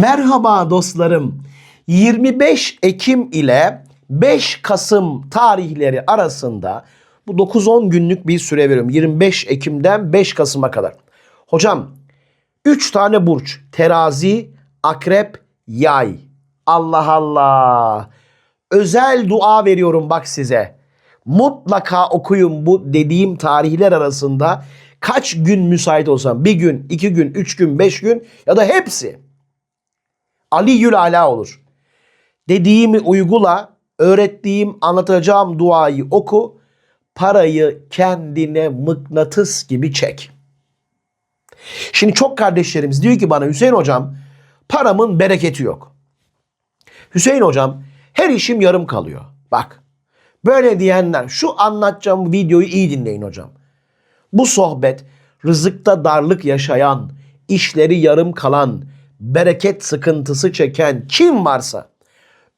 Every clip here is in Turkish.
Merhaba dostlarım. 25 Ekim ile 5 Kasım tarihleri arasında bu 9-10 günlük bir süre veriyorum. 25 Ekim'den 5 Kasım'a kadar. Hocam 3 tane burç. Terazi, akrep, yay. Allah Allah. Özel dua veriyorum bak size. Mutlaka okuyun bu dediğim tarihler arasında kaç gün müsait olsam. Bir gün, iki gün, üç gün, beş gün ya da hepsi. Ali Yül Ala olur. Dediğimi uygula, öğrettiğim, anlatacağım duayı oku, parayı kendine mıknatıs gibi çek. Şimdi çok kardeşlerimiz diyor ki bana Hüseyin hocam paramın bereketi yok. Hüseyin hocam her işim yarım kalıyor. Bak böyle diyenler şu anlatacağım videoyu iyi dinleyin hocam. Bu sohbet rızıkta darlık yaşayan, işleri yarım kalan, bereket sıkıntısı çeken kim varsa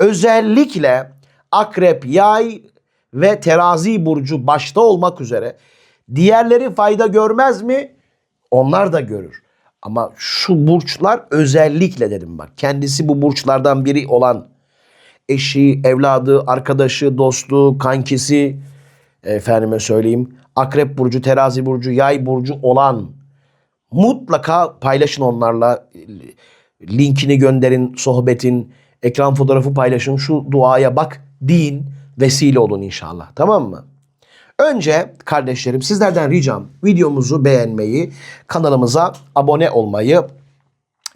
özellikle akrep, yay ve terazi burcu başta olmak üzere diğerleri fayda görmez mi? Onlar da görür. Ama şu burçlar özellikle dedim bak. Kendisi bu burçlardan biri olan eşi, evladı, arkadaşı, dostu, kankisi efendime söyleyeyim akrep burcu, terazi burcu, yay burcu olan mutlaka paylaşın onlarla linkini gönderin sohbetin ekran fotoğrafı paylaşın şu duaya bak deyin vesile olun inşallah tamam mı? Önce kardeşlerim sizlerden ricam videomuzu beğenmeyi, kanalımıza abone olmayı,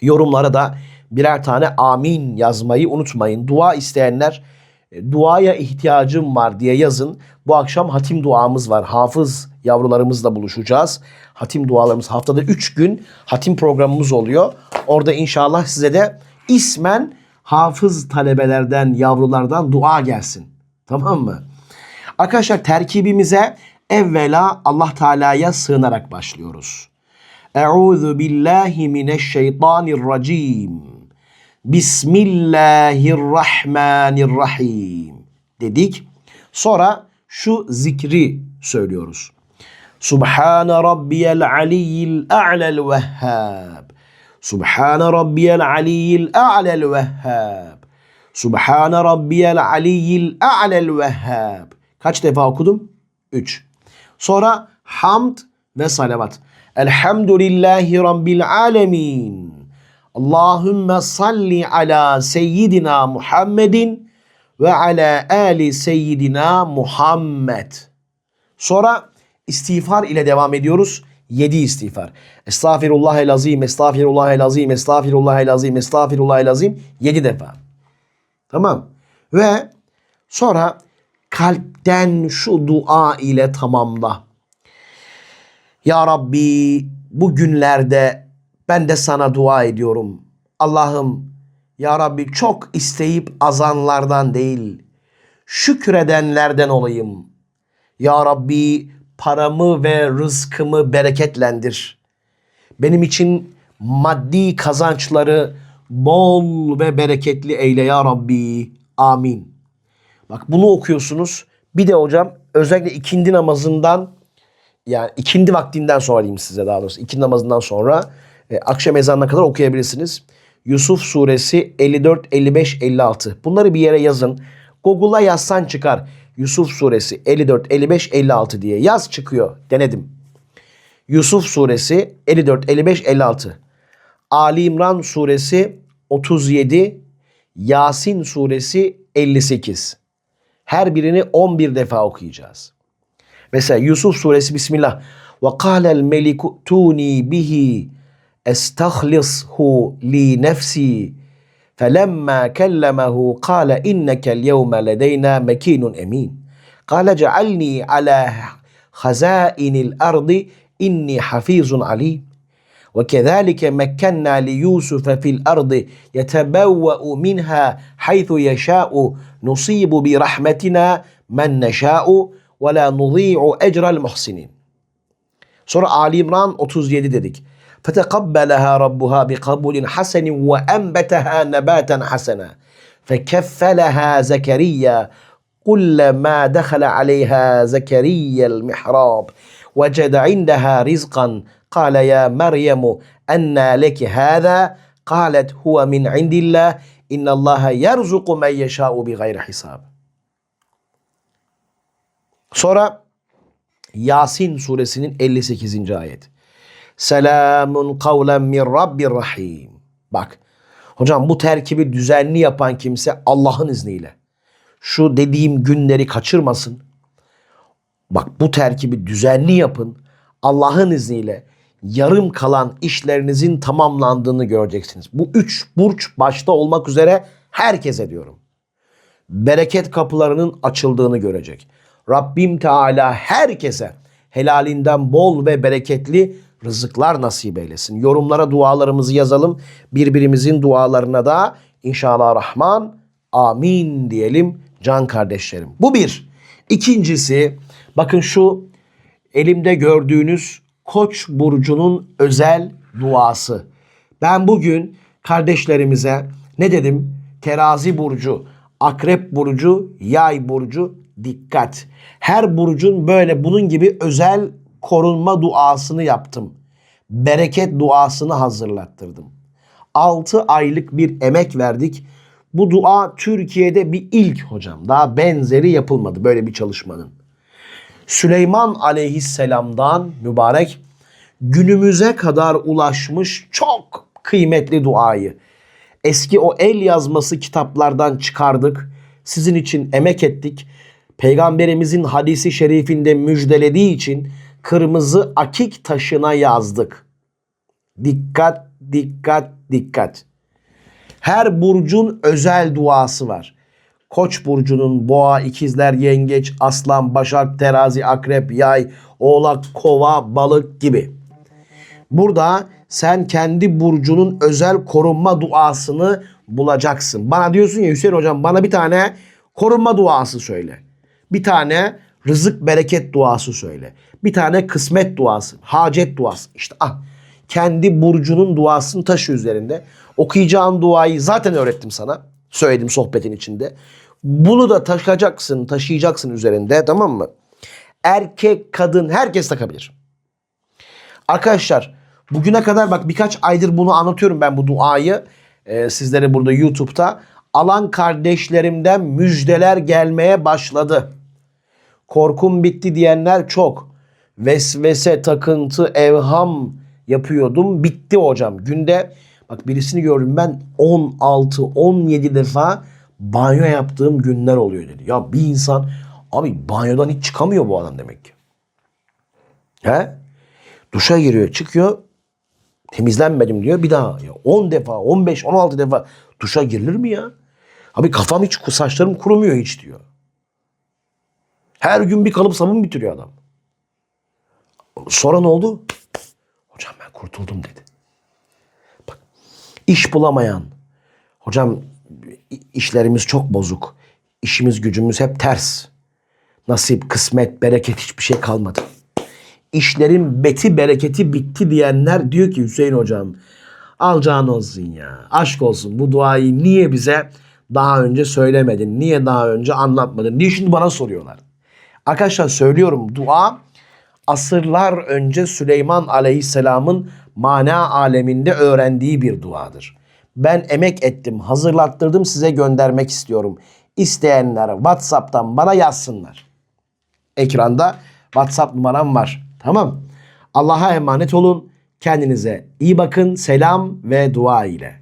yorumlara da birer tane amin yazmayı unutmayın. Dua isteyenler duaya ihtiyacım var diye yazın. Bu akşam hatim duamız var. Hafız yavrularımızla buluşacağız. Hatim dualarımız haftada 3 gün hatim programımız oluyor. Orada inşallah size de ismen hafız talebelerden, yavrulardan dua gelsin. Tamam mı? Arkadaşlar terkibimize evvela Allah Teala'ya sığınarak başlıyoruz. Euzu billahi mineşşeytanirracim. Bismillahirrahmanirrahim dedik. Sonra şu zikri söylüyoruz. Subhane rabbiyel aliyyil a'lel vehhab. Subhane rabbiyel aliyyil a'lel vehhab. Subhane rabbiyel aliyyil a'lel vehhab. Kaç defa okudum? 3. Sonra hamd ve salavat. Elhamdülillahi rabbil alemin. Allahümme salli ala seyyidina Muhammedin ve ala ali seyyidina Muhammed. Sonra istiğfar ile devam ediyoruz. 7 istiğfar. Estağfirullahel azim, estağfirullahel azim, estağfirullahel azim, estağfirullahel azim 7 defa. Tamam. Ve sonra kalpten şu dua ile tamamla. Ya Rabbi bu günlerde ben de sana dua ediyorum. Allah'ım ya Rabbi çok isteyip azanlardan değil, şükredenlerden olayım. Ya Rabbi paramı ve rızkımı bereketlendir. Benim için maddi kazançları bol ve bereketli eyle ya Rabbi. Amin. Bak bunu okuyorsunuz. Bir de hocam özellikle ikindi namazından yani ikindi vaktinden sonra diyeyim size daha doğrusu. ikindi namazından sonra e, akşam ezanına kadar okuyabilirsiniz. Yusuf suresi 54, 55, 56. Bunları bir yere yazın. Google'a yazsan çıkar. Yusuf suresi 54, 55, 56 diye. Yaz çıkıyor. Denedim. Yusuf suresi 54, 55, 56. Ali İmran suresi 37, Yasin suresi 58. Her birini 11 defa okuyacağız. Mesela Yusuf suresi Bismillah. Ve kâlel meliku tuni bihi li nefsi. فلما كلمه قال إنك اليوم لدينا مكين أمين قال اجعلني على خزائن الأرض إني حفيظ عليم وكذلك مكنا ليوسف في الأرض يتبوأ منها حيث يشاء نصيب برحمتنا من نشاء ولا نضيع أجر المحسنين Sonra Ali İmran 37 dedik. فَتَقَبَّلَهَا رَبُّهَا بِقَبُولٍ حَسَنٍ وَأَنْبَتَهَا نَبَاتًا حَسَنًا فَكَفَّلَهَا زَكَرِيَّا كلما دخل عليها زكريا المحراب وجد عندها رزقا قال يا مريم أنى لك هذا Kalet huve min indillah. İnnallaha yerzuku men yeşâ'u bi gayri hisab. Sonra Yasin suresinin 58. ayet. Selamun kavlen min Rabbir Rahim. Bak hocam bu terkibi düzenli yapan kimse Allah'ın izniyle şu dediğim günleri kaçırmasın. Bak bu terkibi düzenli yapın. Allah'ın izniyle yarım kalan işlerinizin tamamlandığını göreceksiniz. Bu üç burç başta olmak üzere herkese diyorum. Bereket kapılarının açıldığını görecek. Rabbim Teala herkese helalinden bol ve bereketli rızıklar nasip eylesin. Yorumlara dualarımızı yazalım. Birbirimizin dualarına da inşallah Rahman amin diyelim can kardeşlerim. Bu bir. İkincisi bakın şu elimde gördüğünüz Koç burcunun özel duası. Ben bugün kardeşlerimize ne dedim? Terazi burcu, Akrep burcu, Yay burcu dikkat. Her burcun böyle bunun gibi özel korunma duasını yaptım. Bereket duasını hazırlattırdım. 6 aylık bir emek verdik. Bu dua Türkiye'de bir ilk hocam. Daha benzeri yapılmadı böyle bir çalışmanın. Süleyman aleyhisselamdan mübarek günümüze kadar ulaşmış çok kıymetli duayı. Eski o el yazması kitaplardan çıkardık. Sizin için emek ettik. Peygamberimizin hadisi şerifinde müjdelediği için kırmızı akik taşına yazdık. Dikkat, dikkat, dikkat. Her burcun özel duası var. Koç burcunun boğa, ikizler, yengeç, aslan, başak, terazi, akrep, yay, oğlak, kova, balık gibi. Burada sen kendi burcunun özel korunma duasını bulacaksın. Bana diyorsun ya Hüseyin hocam bana bir tane korunma duası söyle. Bir tane rızık bereket duası söyle. Bir tane kısmet duası, hacet duası. İşte ah kendi burcunun duasını taşı üzerinde. Okuyacağın duayı zaten öğrettim sana. Söyledim sohbetin içinde. Bunu da taşıyacaksın, taşıyacaksın üzerinde tamam mı? Erkek, kadın herkes takabilir. Arkadaşlar bugüne kadar bak birkaç aydır bunu anlatıyorum ben bu duayı. Ee, sizlere burada YouTube'da. Alan kardeşlerimden müjdeler gelmeye başladı. Korkum bitti diyenler çok. Vesvese, takıntı, evham yapıyordum. Bitti hocam. Günde bak birisini gördüm ben 16, 17 defa banyo yaptığım günler oluyor dedi. Ya bir insan abi banyodan hiç çıkamıyor bu adam demek ki. He? Duşa giriyor, çıkıyor. Temizlenmedim diyor. Bir daha ya 10 defa, 15, 16 defa duşa girilir mi ya? Abi kafam hiç, saçlarım kurumuyor hiç diyor. Her gün bir kalıp sabun bitiriyor adam. Sonra ne oldu? Hocam ben kurtuldum dedi. Bak iş bulamayan. Hocam işlerimiz çok bozuk. İşimiz gücümüz hep ters. Nasip, kısmet, bereket hiçbir şey kalmadı. İşlerin beti bereketi bitti diyenler diyor ki Hüseyin hocam alacağın olsun ya. Aşk olsun bu duayı niye bize daha önce söylemedin? Niye daha önce anlatmadın? Diye şimdi bana soruyorlar. Arkadaşlar söylüyorum dua asırlar önce Süleyman Aleyhisselam'ın mana aleminde öğrendiği bir duadır. Ben emek ettim, hazırlattırdım size göndermek istiyorum. İsteyenler WhatsApp'tan bana yazsınlar. Ekranda WhatsApp numaram var. Tamam. Allah'a emanet olun. Kendinize iyi bakın. Selam ve dua ile.